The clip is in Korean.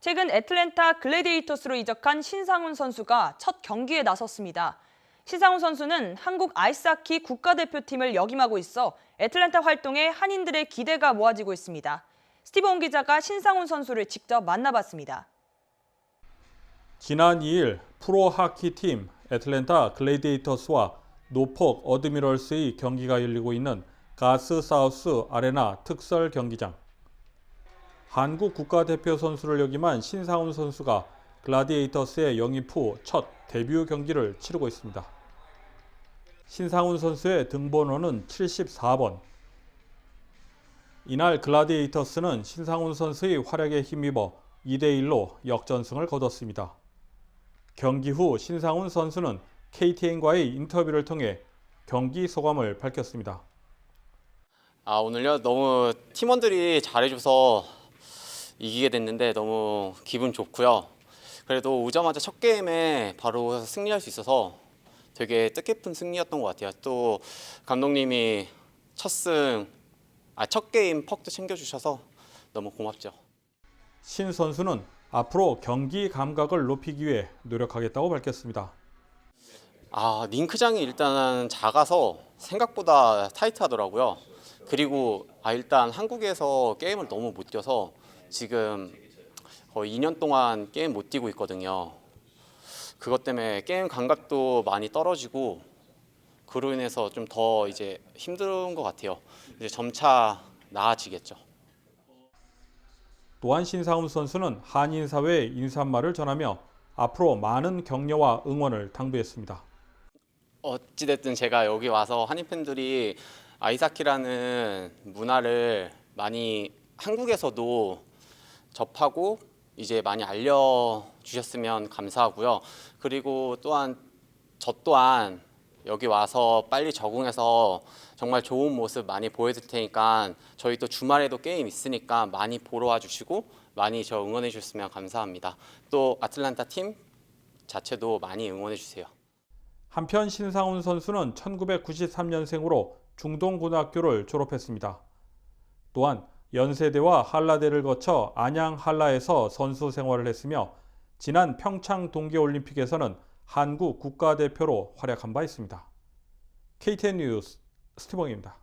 최근 애틀랜타 글래디에이터스로 이적한 신상훈 선수가 첫 경기에 나섰습니다. 신상훈 선수는 한국 아이스하키 국가대표팀을 역임하고 있어 애틀랜타 활동에 한인들의 기대가 모아지고 있습니다. 스티븐 기자가 신상훈 선수를 직접 만나봤습니다. 지난 2일 프로 하키팀 애틀랜타 글래디에이터스와 노폭 어드미럴스의 경기가 열리고 있는 가스 사우스 아레나 특설 경기장. 한국 국가대표 선수를 역임한 신상훈 선수가 글라디에이터스의 영입 후 첫 데뷔 경기를 치르고 있습니다. 신상훈 선수의 등번호는 74번. 이날 글라디에이터스는 신상훈 선수의 활약에 힘입어 2대1로 역전승을 거뒀습니다. 경기 후 신상훈 선수는 KTN과의 인터뷰를 통해 경기 소감을 밝혔습니다. 아 오늘요 너무 팀원들이 잘해줘서 이기게 됐는데 너무 기분 좋고요. 그래도 오자마자 첫 게임에 바로 승리할 수 있어서 되게 뜻깊은 승리였던 것 같아요. 또 감독님이 첫 승, 아 첫 게임 퍽도 챙겨주셔서 너무 고맙죠. 신 선수는 앞으로 경기 감각을 높이기 위해 노력하겠다고 밝혔습니다. 아 링크장이 일단 작아서 생각보다 타이트하더라고요. 그리고 아 일단 한국에서 게임을 너무 못 뛰어서 지금 거의 2년 동안 게임 못 뛰고 있거든요. 그것 때문에 게임 감각도 많이 떨어지고 그로 인해서 좀 더 이제 힘든 것 같아요. 이제 점차 나아지겠죠. 또한 신상훈 선수는 한인 사회에 인사말을 전하며 앞으로 많은 격려와 응원을 당부했습니다. 어찌됐든 제가 여기 와서 한인 팬들이 아이스하키라는 문화를 많이 한국에서도 접하고 이제 많이 알려주셨으면 감사하고요. 그리고 또한 저 또한 여기 와서 빨리 적응해서 정말 좋은 모습 많이 보여줄 테니까 저희 또 주말에도 게임 있으니까 많이 보러 와주시고 많이 저 응원해 주셨으면 감사합니다. 또 아틀란타 팀 자체도 많이 응원해 주세요. 한편 신상훈 선수는 1993년생으로 중동고등학교를 졸업했습니다. 또한 연세대와 한라대를 거쳐 안양 한라에서 선수 생활을 했으며 지난 평창 동계올림픽에서는 한국 국가대표로 활약한 바 있습니다. KTN 뉴스 스티븐입니다.